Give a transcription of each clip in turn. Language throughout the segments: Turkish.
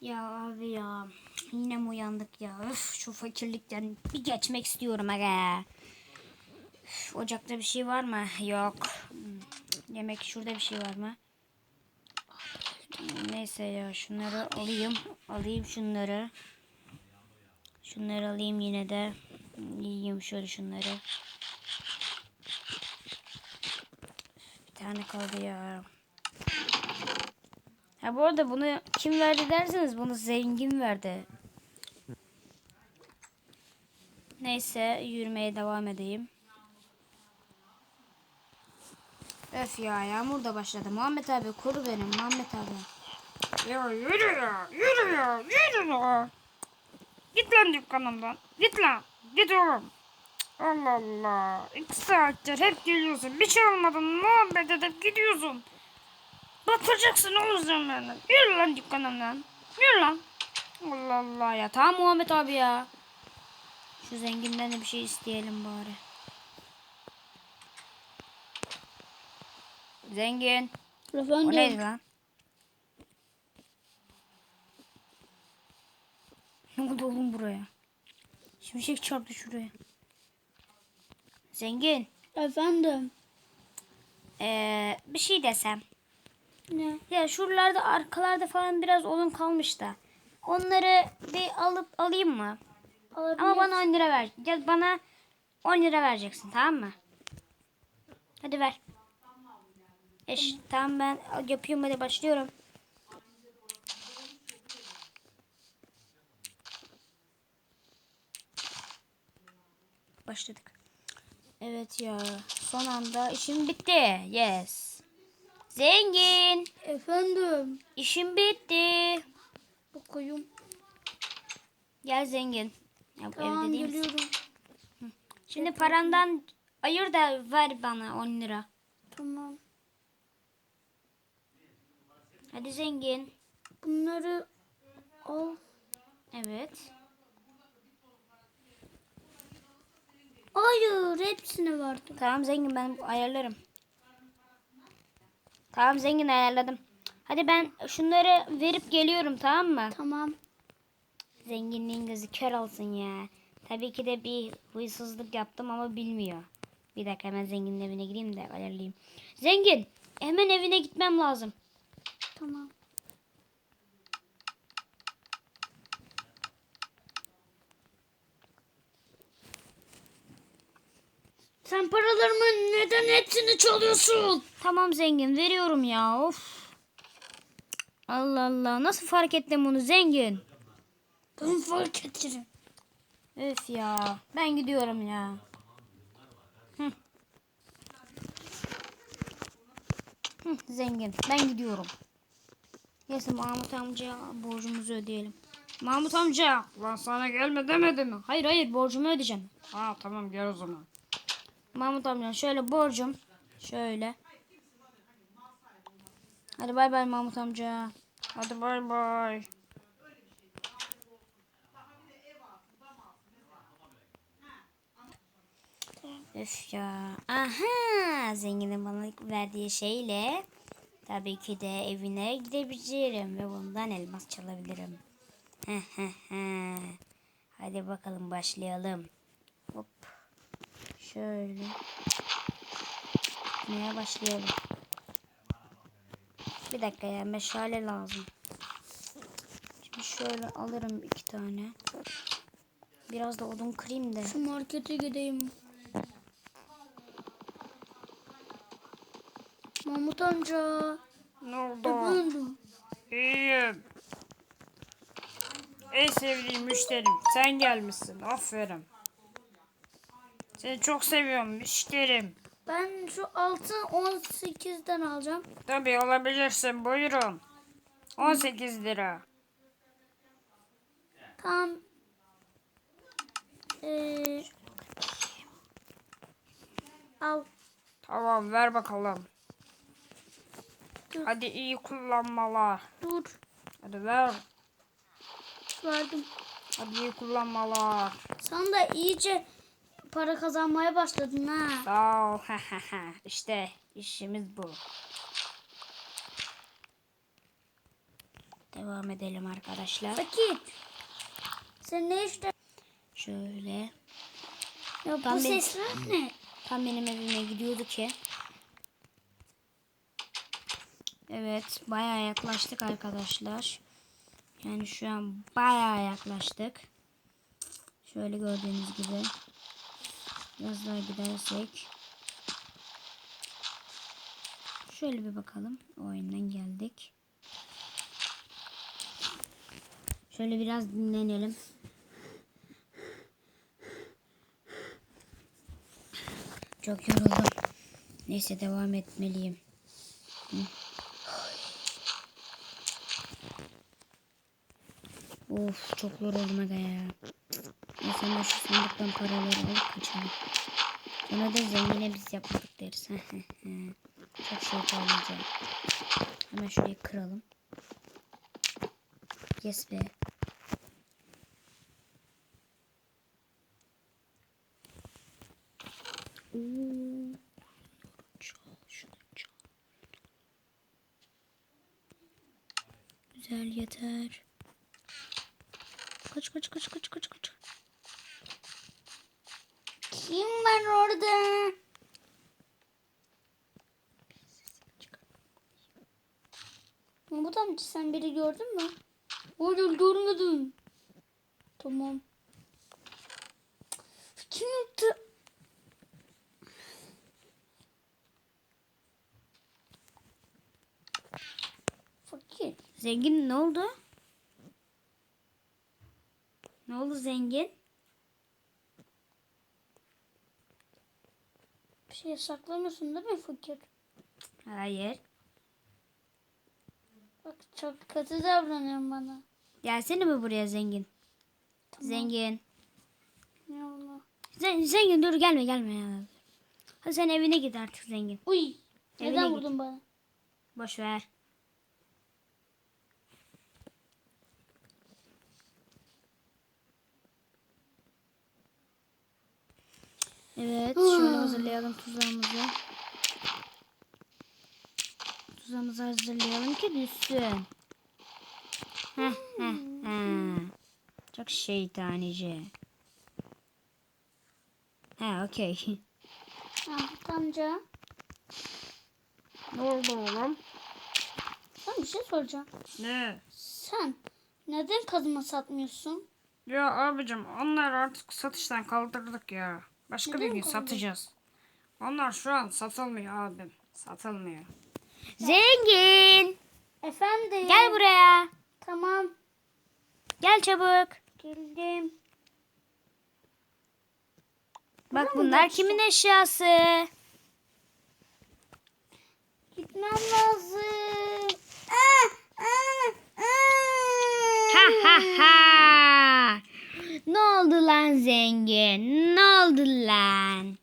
Ya abi ya. Yine mi uyandık ya? Öf şu fakirlikten bir geçmek istiyorum aga. Ocakta bir şey var mı? Yok. Yemek şurada bir şey var mı? Neyse ya şunları alayım. Alayım şunları. Şunları alayım yine de. Yiyeyim şöyle şunları. Bir tane kaldı ya. Ha bu arada bunu kim verdi derseniz bunu zengin verdi. Neyse yürümeye devam edeyim. Öf ya yağmur da başladı. Muhammed abi koru beni Muhammed abi. Ya yürü ya, yürü ya, yürü ya. Git lan dükkanımdan, git lan, git oğlum. Allah Allah, iki saattir hep geliyorsun, bir şey olmadan muhabbet edip gidiyorsun. Batacaksın oğlum sen beni. Yürü lan dükkanımdan, yürü lan. Allah Allah ya tamam Muhammed abi ya. Şu zenginden de bir şey isteyelim bari. Zengin. O Efendim. neydi lan? Ne oldu oğlum buraya? Şimşek çarptı şuraya. Zengin. Efendim. Ee, bir şey desem. Ne? Ya şuralarda arkalarda falan biraz odun kalmış da. Onları bir alıp alayım mı? Alabilir. Ama bana 10 lira ver. Ya bana 10 lira vereceksin tamam mı? Hadi ver. Eş, tamam ben yapıyorum hadi başlıyorum. Başladık. Evet ya son anda işim bitti. Yes. Zengin. Efendim. işim bitti. Bakayım. Gel zengin. Ya Tamam evde değil misin? geliyorum. Şimdi parandan ayır da ver bana 10 lira. Tamam. Hadi zengin. Bunları al. Evet. Hayır hepsini verdim. Tamam zengin ben ayarlarım. Tamam zengin ayarladım. Hadi ben şunları verip geliyorum tamam mı? Tamam. Zenginliğin gözü kör olsun ya. Tabii ki de bir huysuzluk yaptım ama bilmiyor. Bir dakika hemen zenginin evine gireyim de ayarlayayım. Zengin hemen evine gitmem lazım. Tamam. Sen paralarımın neden hepsini çalıyorsun? Tamam zengin veriyorum ya of. Allah Allah nasıl fark ettim bunu zengin? Ben fark ederim. Öf ya ben gidiyorum ya. Hı. Hı, zengin ben gidiyorum. Neyse Mahmut amca borcumuzu ödeyelim. Mahmut amca. Lan sana gelme demedi mi? Hayır hayır borcumu ödeyeceğim. Ha tamam gel o zaman. Mahmut amca şöyle borcum. Şöyle. Hadi bay bay Mahmut amca. Hadi bay bay. Öf ya. Aha zenginin bana verdiği şeyle tabii ki de evine gidebilirim ve bundan elmas çalabilirim. Hadi bakalım başlayalım. Şöyle. Neye başlayalım? Bir dakika ya meşale lazım. Şimdi şöyle alırım iki tane. Biraz da odun kırayım da. Şu markete gideyim. Mahmut amca. Ne oldu? Efendim. İyiyim. Ey sevdiğim müşterim sen gelmişsin aferin. Seni çok seviyorum müşterim. Ben şu altın 18'den alacağım. Tabii olabilirsin buyurun. 18 lira. Tam ee, al. Tamam ver bakalım. Dur. Hadi iyi kullanmalar. Dur. Hadi ver. Verdim. Hadi iyi kullanmalar. Sen de iyice para kazanmaya başladın ha. Sağ ol. işte işimiz bu. Devam edelim arkadaşlar. Fakir. Sen ne işte? Şöyle. Ya bu benim- sesler ne? Tam benim evime gidiyordu ki. Evet bayağı yaklaştık arkadaşlar. Yani şu an bayağı yaklaştık. Şöyle gördüğünüz gibi. Biraz daha gidersek. Şöyle bir bakalım. O oyundan geldik. Şöyle biraz dinlenelim. Çok yoruldum. Neyse devam etmeliyim. Of çok yoruldum aga ya. Ben şu sandıktan paraları alıp kaçalım. Sonra da zengine biz yapmadık deriz. çok şey kalmayacak. Hemen şurayı kıralım. Yes be. Güzel yeter. Kaç kaç kaç kaç kaç kaç. Kim var orada? Mahmut amca sen biri gördün mü? Hayır görmedim. Tamam. Kim yaptı? Fakir. Zengin ne oldu? Ne oldu zengin? Şey saklamıyorsun değil mi fakir? Hayır. Bak çok kötü davranıyorsun bana. Gelsene mi buraya zengin? Zengin. Ne Allah. Zen- zengin dur gelme gelme ya. Hadi sen evine git artık zengin. Uy. Evine Neden git. vurdun bana? Boş ver. Evet, şöyle hazırlayalım tuzağımızı. Tuzağımızı hazırlayalım ki düşsün. Heh, heh, heh. Çok şeytanice. Ha, okey. Mahmut amca. Ne oldu oğlum? Sana bir şey soracağım. Ne? Sen neden kazma satmıyorsun? Ya abicim onlar artık satıştan kaldırdık ya. Başka bir Neden gün kaldırdın? satacağız. Onlar şu an satılmıyor abim. Satılmıyor. Zengin! Efendim. Gel buraya. Tamam. Gel çabuk. Geldim. Bak bunlar kimin eşyası? Gitmem lazım. Ha ha ha. Ne lan zengin? Ne oldu lan?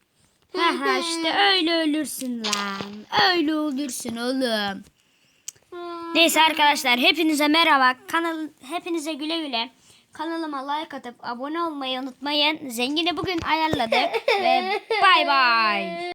Ha ha işte öyle ölürsün lan. Öyle olursun oğlum. Neyse arkadaşlar hepinize merhaba. Kanal hepinize güle güle. Kanalıma like atıp abone olmayı unutmayın. Zengini bugün ayarladık ve bay bay.